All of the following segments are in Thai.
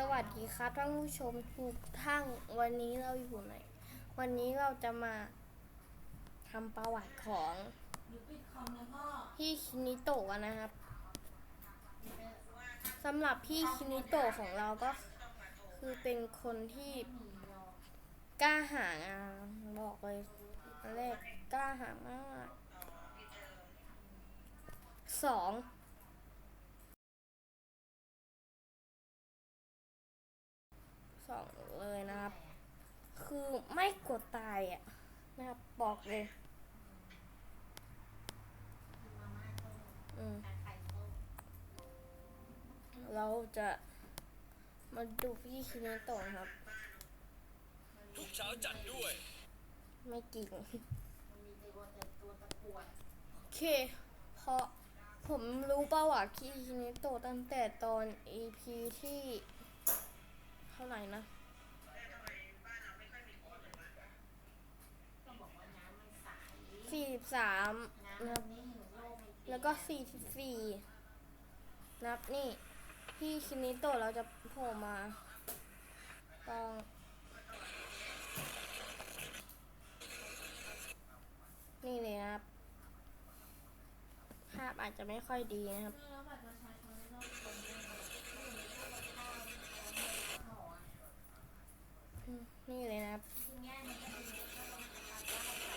สวัสดีครับท่านผู้ชมทุกท่านวันนี้เราอยู่ไหน วันนี้เราจะมาทำประวัติของพี่คินิโตะกันนะครับสำหรับพี่คินิโตะของเราก็คือเป็นคนที่กล้าหาญอะบอกเลยอันแรกกล้าหาญมากสอง สองเลยนะครับ คือไม่กดตายอะนะครับบอกเลยอืมเราจะมาดูพี่คิเนโตะนะครับ ทุกเช้าจัดด้วย ไม่จริงโอเค เพราะผมรู้ประวัติพี่คิเนโตะตั้งแต่ตอน EP ที่ เท่าไหร่นะสี่สิบสามนะครับแล้วก็สี่สิบสี่นับนี่พี่คินิโตะเราจะโผล่มาตองนี่เลยนะครับ ภาพอาจจะไม่ค่อยดีนะครับ อืม นี่เลยนะครับ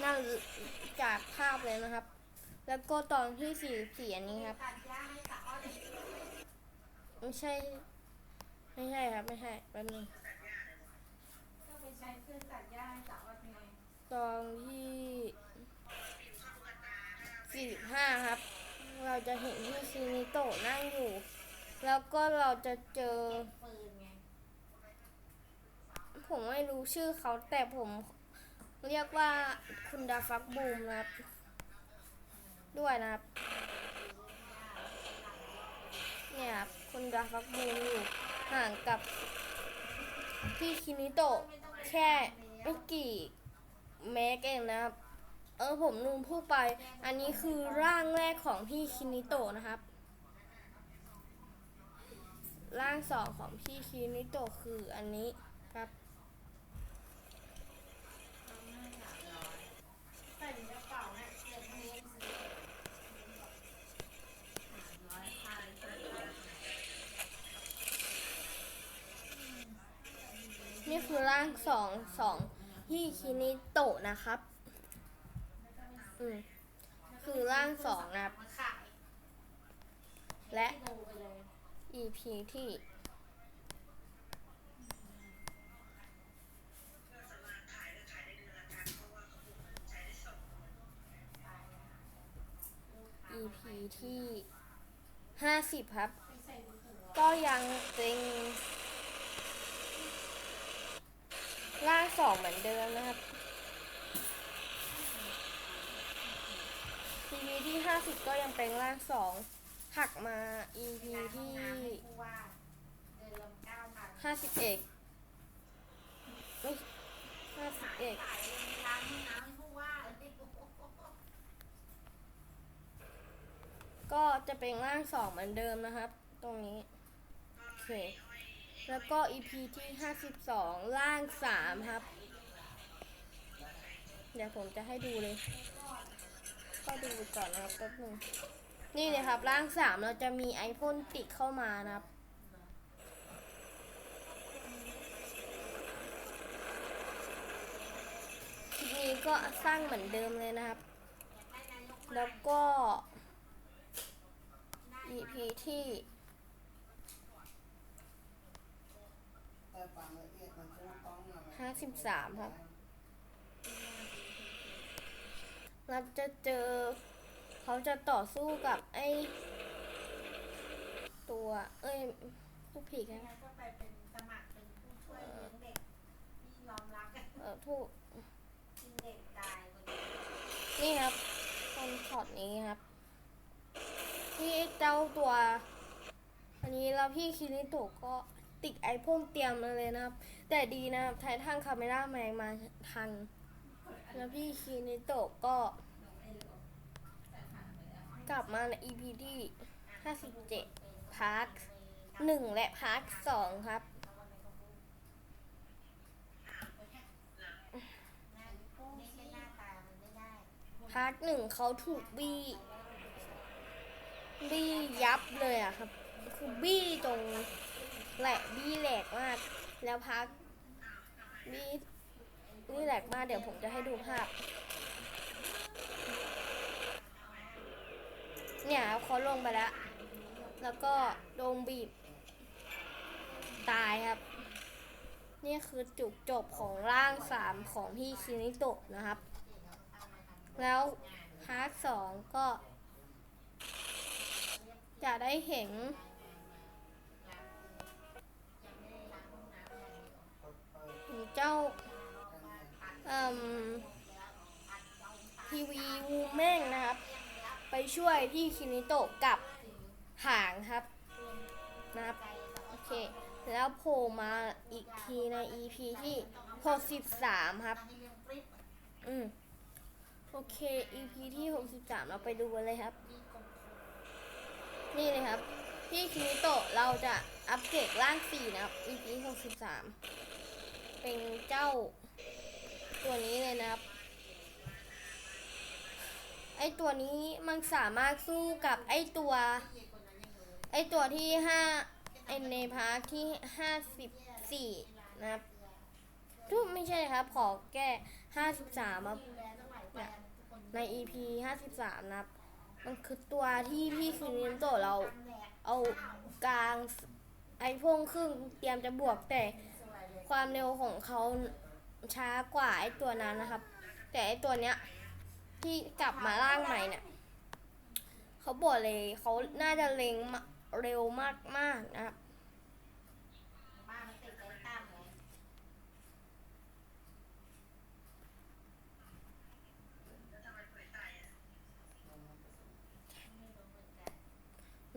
นั่นจากภาพเลยนะครับ แล้วก็ตอนที่สี่สี่อันนี้ครับ ไม่ใช่ ไม่ใช่ครับ ไม่ใช่แป๊บนึงตอนที่สี่ห้าครับ เราจะเห็นที่ซินิโตนั่งอยู่ แล้วก็เราจะเจอ ผมไม่รู้ชื่อเขาแต่ผมเรียกว่าคุณดาฟักบูมนะครับ ด้วยนะครับ เนี่ยครับคุณดาฟักบูมอยู่ห่างกับพี่คินิโตะแค่ไม่กี่เมตรเองนะครับ เออผมลืมพูดไป อันนี้คือร่างแรกของพี่คินิโตะนะครับ ร่างสองของพี่คินิโตะคืออันนี้คือร่าง สองสองที่คินิโตะนะครับ อืมคือร่างสองนะครับ และ EP ที่ EP ที่ห้าสิบครับ ก็ยังเป็น ร่างสองเหมือนเดิมนะครับ EP ที่ห้าสิบก็ยังเป็นร่างสองหักมา EP ที่ห้าสิบเอ็กห้าสิบเอ็กก็จะเป็นร่างสองเหมือนเดิมนะครับ ตรงนี้ โอเค แล้วก็ EP ที่ 52 ล่าง 3 ครับ เดี๋ยวผมจะให้ดูเลย ก็ดูก่อนนะครับแป๊บนึง นี่เลยครับร่าง 3 เราจะมีไอพ่นติดเข้ามานะครับคลิปนี้ก็สร้างเหมือนเดิมเลยนะครับ แล้วก็ EP ที่ แต่ความละเอียดมันถูกต้องนะ ห้า สิบสามครับ เราจะเจอ เขาจะต่อสู้กับไอ้ตัว เอ้ยผู้ผิดนะก็ไปเป็นสมัครเป็นผู้ช่วยเลี้ยงเด็กที่ยอมรับกันเออผู้กินเด็กตายคนนี้นี่ครับตอนช็อตนี้ครับ ที่เจ้าตัว อันนี้แล้วพี่คิริโตะก็ ติดไอพ่นเตรียมมาเลยนะครับ แต่ดีนะครับไททันคาเมล่าแมงมาทัน แล้วพี่คีนิโตะก็ กลับมาใน EP ที่ 57 พาร์ทหนึ่งและพาร์ทสองครับพาร์ทหนึ่งเขาถูกบี้บี้ยับเลยอะครับ คือบี้ตรง แหละบี้แหลกมาก แล้วพักบี้บี้แหลกมากเดี๋ยวผมจะให้ดูภาพ เนี่ยเขาลงไปแล้ว แล้วก็โดนบีบ ตายครับ นี่คือจุดจบของร่างสามของพี่คินิโตะนะครับ แล้วพาร์ทสองก็ จะได้เห็น เจ้าทีวีวูแม่งนะครับ ไปช่วยพี่คินิโตะกับหางครับนะครับ โอเค แล้วโผล่มาอีกทีใน EP ที่ 63 ครับ อืมโอเค EP ที่ 63 เราไปดูกันเลยครับ นี่เลยครับ พี่คิมิโตะเราจะอัปเกรดร่าง 4 นะครับ EP 63 เป็นเจ้า ตัวนี้เลยนะครับ ไอตัวนี้มันสามารถสู้กับไอตัว ไอตัวที่ห้าไอในพาร์ทที่ห้าสิบสี่นะครับทุกไม่ใช่ครับ ขอแก้ห้าสิบสามครับเนี่ยใน EP ห้าสิบสามนะครับ มันคือตัวที่พี่คือนินโตเราเอากลางไอพ่งครึ่งเตรียมจะบวกแต่ ความเร็วของเขาช้ากว่าไอตัวนั้นนะครับ แต่ไอตัวเนี้ยที่กลับมาร่างใหม่เนี่ยเขาบอกเลยเขาน่าจะเล็งมาเร็วมากๆนะครับ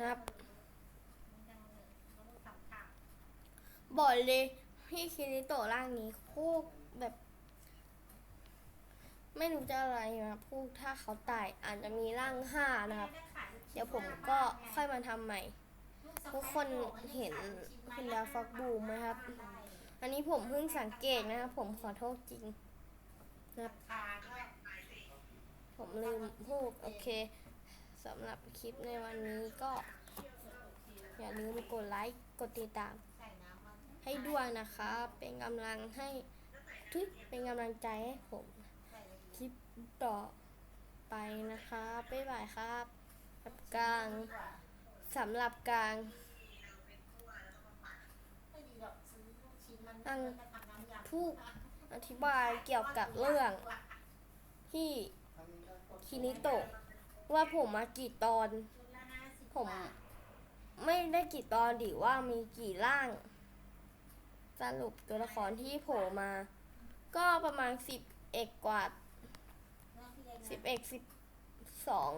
นะครับบ่อยมันต้องทำข้าวบอกเลย พี่คิริโตะร่างนี้โคตรแบบ ไม่รู้จะอะไรนะพูดถ้าเขาตายอาจจะมีร่างห้านะครับ เดี๋ยวผมก็ค่อยมาทำใหม่ ทุกคนเห็นคุณดาวฟอกบูมไหมครับ อันนี้ผมเพิ่งสังเกตนะครับ ผมขอโทษจริงนะครับผมลืมพูดโอเคสำหรับคลิปในวันนี้ก็ อย่าลืมกดไลค์ กดติดตาม ให้ด้วยนะคะ เป็นกำลังให้ทุกเป็นกำลังใจให้ผมคลิปต่อไปนะคะบ๊ายบายครับกับกลางสำหรับกลางอังผู้อธิบายเกี่ยวกับเรื่องที่คินิโตะว่าผมมากี่ตอน ผมไม่ได้กี่ตอนดิว่ามีกี่ร่าง สรุปตัวละครที่โผล่มา ก็ประมาณสิบเอกกว่าสิบเอกสิบสอง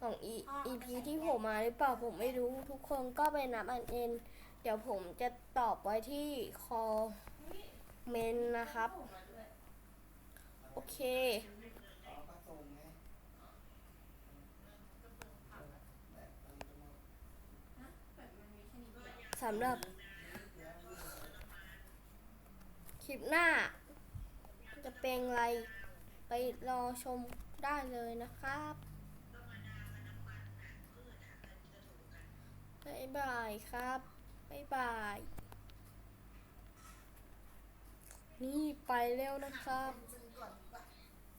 ของอี EP ที่โผล่มาหรือเปล่าผมไม่รู้ทุกคนก็ไปนับอันเองเดี๋ยวผมจะตอบไว้ที่คอเมนต์นะครับ โอเคสงค์ไงแบบมันจะมาสำหรับ ลิปหน้า จะเป็นอะไรไปรอชมได้เลยนะครับบ๊ายบายครับบ๊ายบาย นี่ไปเร็วนะครับ